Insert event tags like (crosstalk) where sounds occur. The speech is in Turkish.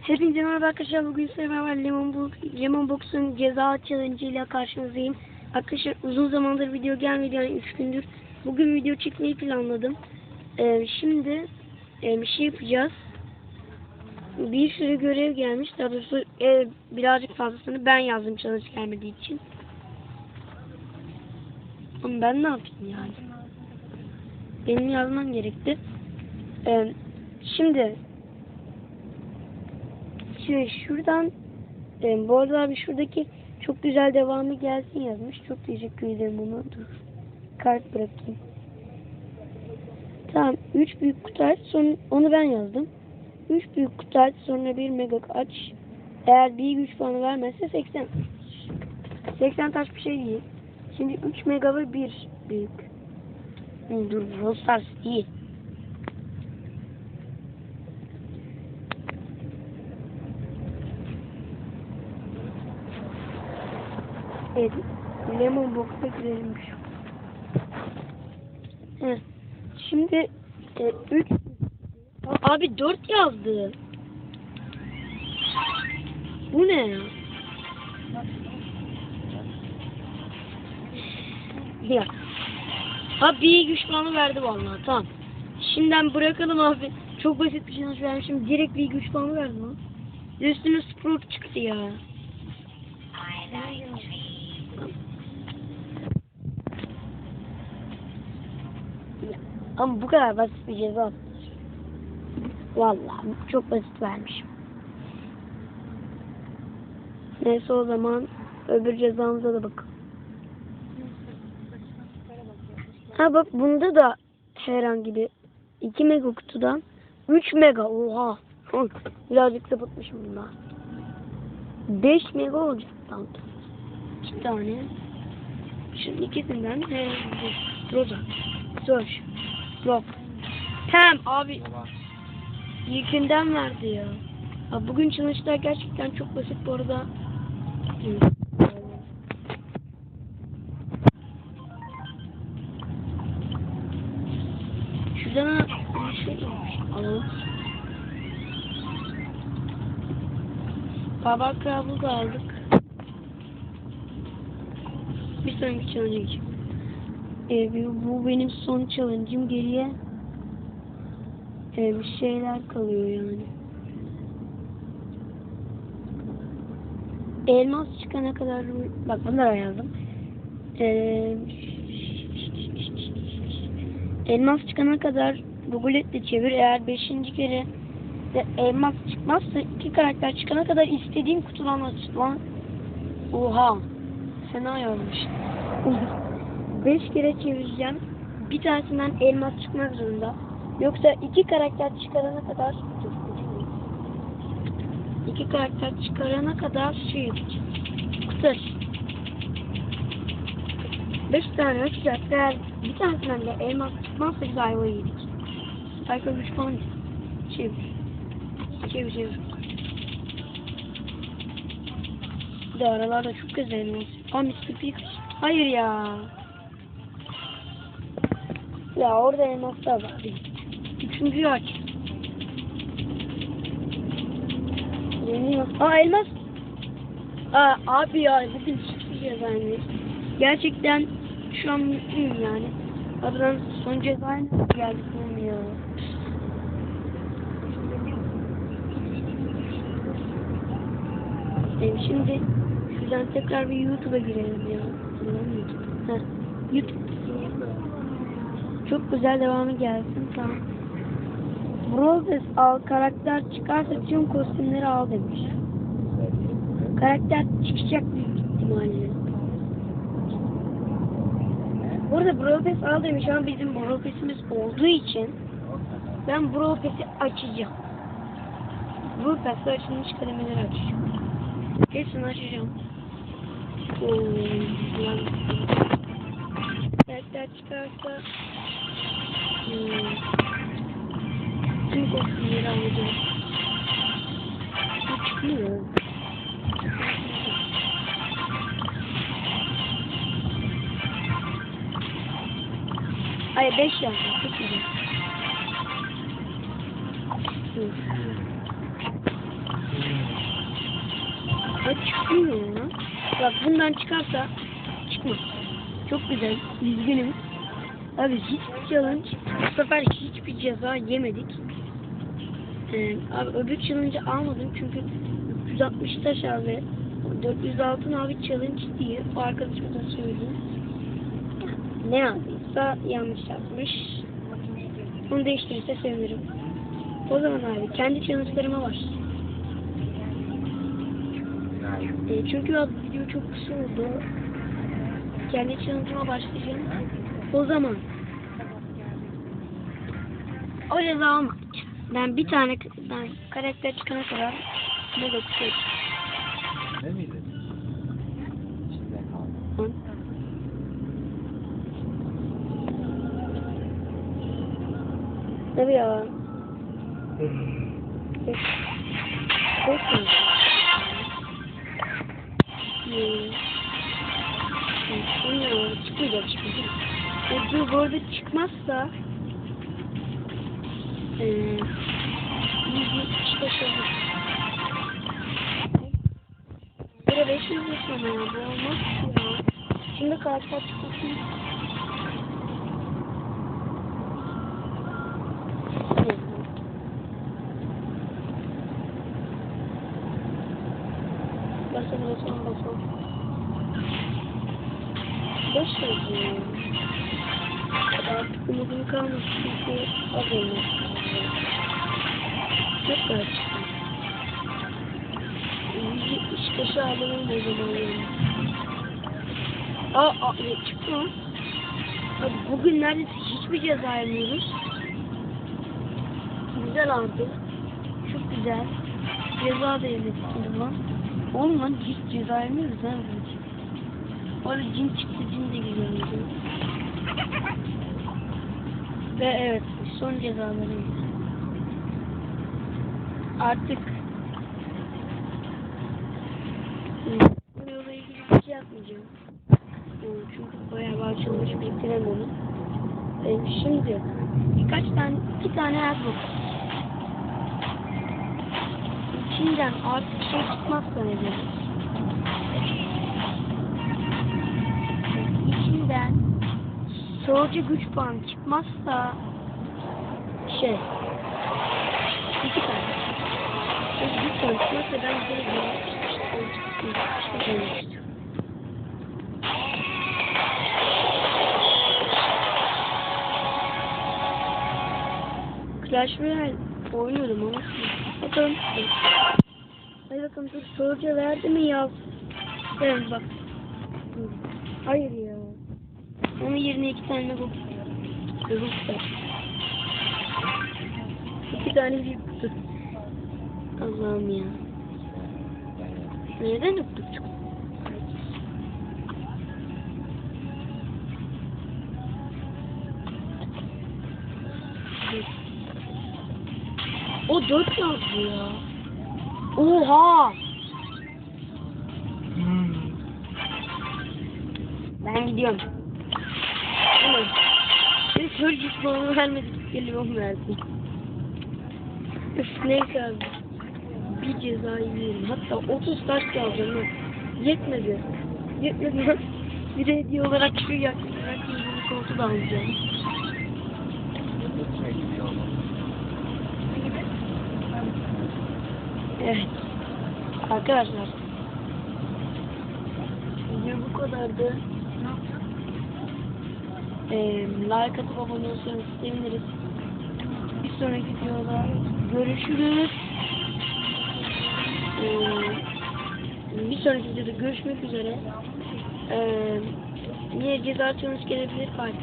Hepinize merhaba arkadaşlar. Bugün size beraber Lemon, Box, Lemon Box'un ceza challenge ile karşınızdayım. Arkadaşlar uzun zamandır video gelmedi yani 3 gündür. Bugün video çekmeyi planladım. Ee, şimdi e, bir şey yapacağız. Bir sürü görev gelmiş. Daha doğrusu e, birazcık fazlasını ben yazdım challenge gelmediği için. Ama ben ne yapayım yani? Benim yazmam gerekti. Ee, şimdi Şimdi şuradan e, bu arada abi şuradaki çok güzel devamı gelsin yazmış. Çok teşekkür ederim ona. Dur. Kart bırakayım. Tamam. 3 büyük kutu. Sonra onu ben yazdım. 3 büyük kutu. Sonra bir mega aç. Eğer bir güç puanı vermezse 80. 80 taş bir şey değil. Şimdi 3 mega ve 1 büyük. Dur. Brawl Stars değil. Evet. Lemon Box'a girelim şu. Heh. Şimdi 3 Abi 4 yazdı. Bu ne ya? Dakika. Abi bir güç puanı verdi vallahi tamam. Şimdiden bırakalım abi. Çok basit bir şey vermişim. Direkt bir güç puanı verdi lan. Üstüne Sprout çıktı ya. Ama bu kadar basit bir ceza. Vallahi çok basit vermişim. Neyse o zaman öbür cezamıza da bakalım. Ha bak bunda da herhangi bir 2 mega kutudan 3 mega oha. Birazcık sapıtmışım bunda. 5 mega olacak tam. 2 tane. Şunun ikisinden bir Rosa. Söz. Yok. Tamam abi. İlkinden verdi ya. Abi bugün challenge'lar gerçekten çok basit bu arada. Şuradan bir şey alalım. Baba krabı da aldık. Bir sonraki challenge'a. Ee, bu benim son challenge'ım geriye e, bir şeyler kalıyor yani. Elmas çıkana kadar bak bunları yazdım. Ee, elmas çıkana kadar Google'etle çevir. Eğer 5. kere de elmas çıkmazsa iki karakter çıkana kadar istediğin kutudan aç lan. Oha. Fena yazmış. (laughs) 5 kere çevireceğim. Bir tanesinden elmas çıkmak zorunda. Yoksa iki karakter çıkarana kadar dur, iki karakter çıkarana kadar şey. Kutu. Beş tane açacak. Eğer bir tanesinden de elmas çıkmazsa biz ayvayı yedik. Sayfa 3 falan çevir. Çevir çevir. Bir de aralarda çok güzel elmas. Aa Mr. Hayır ya. Ya orada elmaslar var. Üçüncüyü aç. Yeniyor. Aa elmas. Aa abi ya bugün çıkacağız yani. Gerçekten şu an mutluyum yani. Aradan son nasıl geldik ya. Ee, şimdi şuradan tekrar bir YouTube'a girelim ya. YouTube. Heh. YouTube. Çok güzel devamı gelsin. Tamam. Broses al karakter çıkarsa tüm kostümleri al demiş. Karakter çıkacak büyük ihtimalle. Burada Broses al demiş ama bizim Broses'imiz olduğu için ben Broses'i açacağım. Broses'i açılmış kademeleri açacağım. Hepsini açacağım. Oo, Karakter çıkarsa hmm, tüm kostümleri alacağım. Bu çıkmıyor. Ay 5 yazdım. Çok güzel. Ha çıkmıyor ya. Bak bundan çıkarsa çıkmaz. Çok güzel. Üzgünüm. Abi hiçbir challenge bu sefer hiçbir ceza yemedik. Ee, abi öbür challenge'ı almadım çünkü 360 taş abi 400 altın abi challenge diye o arkadaşıma da söyleyeyim. Ne yaptıysa yanlış yapmış. Onu değiştirirse sevinirim. O zaman abi kendi challenge'larıma başlayayım. E, çünkü az video çok kısa oldu. Kendi challenge'ıma başlayacağım. O zaman o ceza almak. Ben bir tane ben karakter çıkana kadar kutu açacağım. Ne miydi? Tabii ya. İyi. Hmm. Şimdi. Bu, bu arada çıkmazsa yüzü çıkış olur. Böyle 500 yaşama ya bu olmaz ya. Şimdi karakter çıkmasın. Basın basın basın. Boş ver. Artık umudum kalmadı çünkü az olmuş. Çok daha çıktı. Yüzü çıkışı alalım o zaman yani. Aa, aa ne çıktı mı? Bugün neredeyse hiçbir ceza yemiyoruz. Güzel abi. Çok güzel. Ceza da yemedik şimdi lan. Oğlum lan hiç ceza yemiyoruz ha. Orada cin çıktı, cin de oldu. Ve evet, son cezalarımız. Artık yola ilgili bir şey yapmayacağım. Hmm, Çünkü bayağı bir açılmış biriktiremiyorum. Ee, şimdi birkaç tane, iki tane Airbus. İçinden artık şey çıkmazsa ne soğucu güç puanı çıkmazsa şey iki tane. Güç puanı çıkmazsa ben geri geri istiyorum. Clash Royale oynuyordum ama bakalım. Hadi bakalım dur soruca verdi mi ya? Evet bak. Hayır ya. Onun yerine iki tane bu. Kırmızı var. İki tane büyük kutu. Allah'ım ya. Neden öptük? O dört yazdı ya. Oha! Ben gidiyorum. Çocuk bana vermedi. Geliyorum verdi. Üf neyse abi. Bir ceza yiyelim. Hatta 30 taş alacağım ben. Yetmedi. Yetmedi. (laughs) Bir de hediye olarak şu yaklaşık yüzünü koltuğu da alacağım. Evet. Arkadaşlar. Video bu kadardı. Ee, like atıp abone olursanız seviniriz. Bir sonraki videoda görüşürüz. Ee, bir sonraki videoda görüşmek üzere. Ee, yine ceza gelebilir belki.